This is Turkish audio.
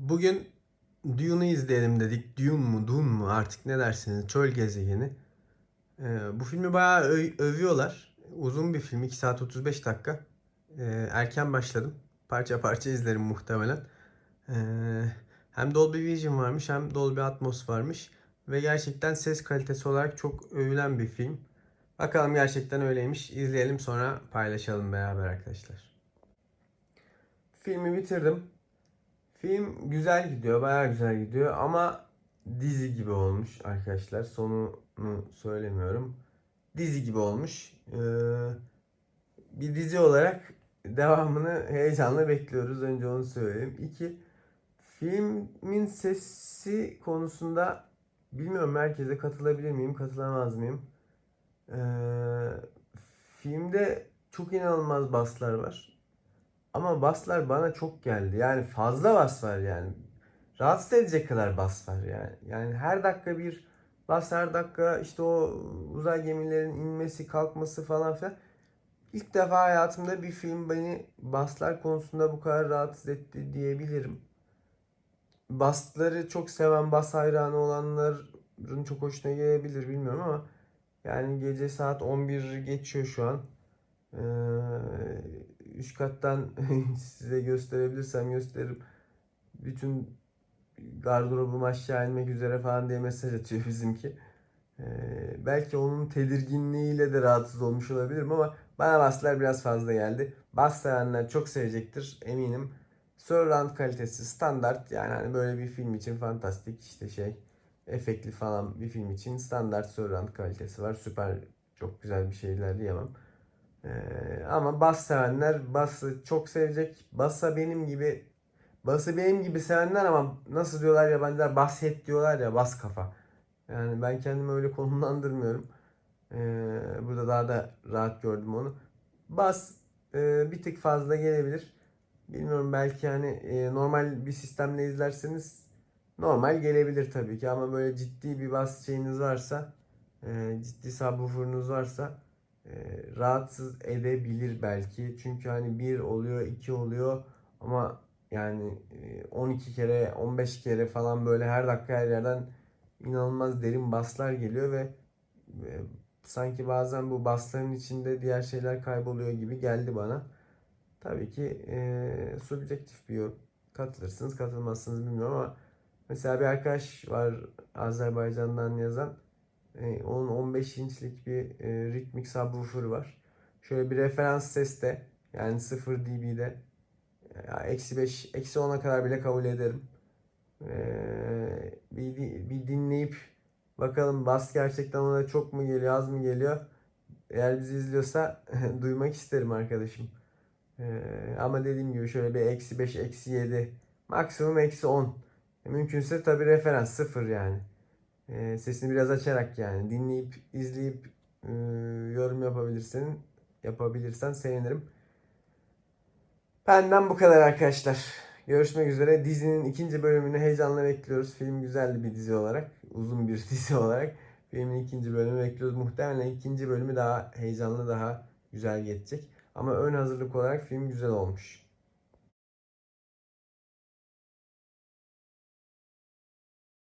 Bugün Dune'u izleyelim dedik. Dune mu, Dune mu artık ne dersiniz? Çöl gezegeni. Ee, bu filmi bayağı övüyorlar. Uzun bir film. 2 saat 35 dakika. Ee, erken başladım. Parça parça izlerim muhtemelen. Ee, hem Dolby Vision varmış hem Dolby Atmos varmış. Ve gerçekten ses kalitesi olarak çok övülen bir film. Bakalım gerçekten öyleymiş. İzleyelim sonra paylaşalım beraber arkadaşlar. Filmi bitirdim. Film güzel gidiyor, bayağı güzel gidiyor ama dizi gibi olmuş arkadaşlar. Sonunu söylemiyorum. Dizi gibi olmuş. Ee, bir dizi olarak devamını heyecanla bekliyoruz. Önce onu söyleyeyim. İki, filmin sesi konusunda bilmiyorum merkeze katılabilir miyim, katılamaz mıyım? Ee, filmde çok inanılmaz baslar var. Ama baslar bana çok geldi. Yani fazla bas var yani. Rahatsız edecek kadar bas var yani. Yani her dakika bir bas her dakika işte o uzay gemilerin inmesi kalkması falan filan. İlk defa hayatımda bir film beni baslar konusunda bu kadar rahatsız etti diyebilirim. Basları çok seven, bas hayranı olanların çok hoşuna gelebilir bilmiyorum ama yani gece saat 11 geçiyor şu an. Ee, üst kattan size gösterebilirsem gösteririm. Bütün gardırobum aşağı inmek üzere falan diye mesaj atıyor bizimki. Ee, belki onun tedirginliğiyle de rahatsız olmuş olabilirim ama bana baslar biraz fazla geldi. Bas sevenler çok sevecektir eminim. Surround kalitesi standart yani hani böyle bir film için fantastik işte şey efektli falan bir film için standart surround kalitesi var. Süper çok güzel bir şeyler diyemem. Ee, ama bas sevenler bası çok sevecek. Basa benim gibi bası benim gibi sevenler ama nasıl diyorlar yabancılar bas head diyorlar ya bas kafa. Yani ben kendimi öyle konumlandırmıyorum. Ee, burada daha da rahat gördüm onu. Bas e, bir tık fazla gelebilir. Bilmiyorum belki hani e, normal bir sistemle izlerseniz normal gelebilir tabii ki ama böyle ciddi bir bas şeyiniz varsa e, ciddi subwoofer'ınız varsa rahatsız edebilir belki. Çünkü hani bir oluyor, iki oluyor ama yani e, 12 kere, 15 kere falan böyle her dakika her yerden inanılmaz derin baslar geliyor ve e, sanki bazen bu basların içinde diğer şeyler kayboluyor gibi geldi bana. Tabii ki e, subjektif bir yorum. Katılırsınız, katılmazsınız bilmiyorum ama mesela bir arkadaş var Azerbaycan'dan yazan. E, onun 15 inçlik bir e, ritmik subwoofer var. Şöyle bir referans seste yani 0 dB'de eksi 5, eksi 10'a kadar bile kabul ederim. E, bir, bir dinleyip bakalım bas gerçekten ona çok mu geliyor, az mı geliyor? Eğer bizi izliyorsa duymak isterim arkadaşım. Ama dediğim gibi şöyle bir eksi 5, eksi 7, maksimum eksi 10. Mümkünse tabii referans 0 yani. E, sesini biraz açarak yani dinleyip izleyip e, yorum yapabilirsin yapabilirsen sevinirim. Benden bu kadar arkadaşlar. Görüşmek üzere. Dizinin ikinci bölümünü heyecanla bekliyoruz. Film güzeldi bir dizi olarak. Uzun bir dizi olarak. Filmin ikinci bölümünü bekliyoruz. Muhtemelen ikinci bölümü daha heyecanlı, daha güzel geçecek. Ama ön hazırlık olarak film güzel olmuş.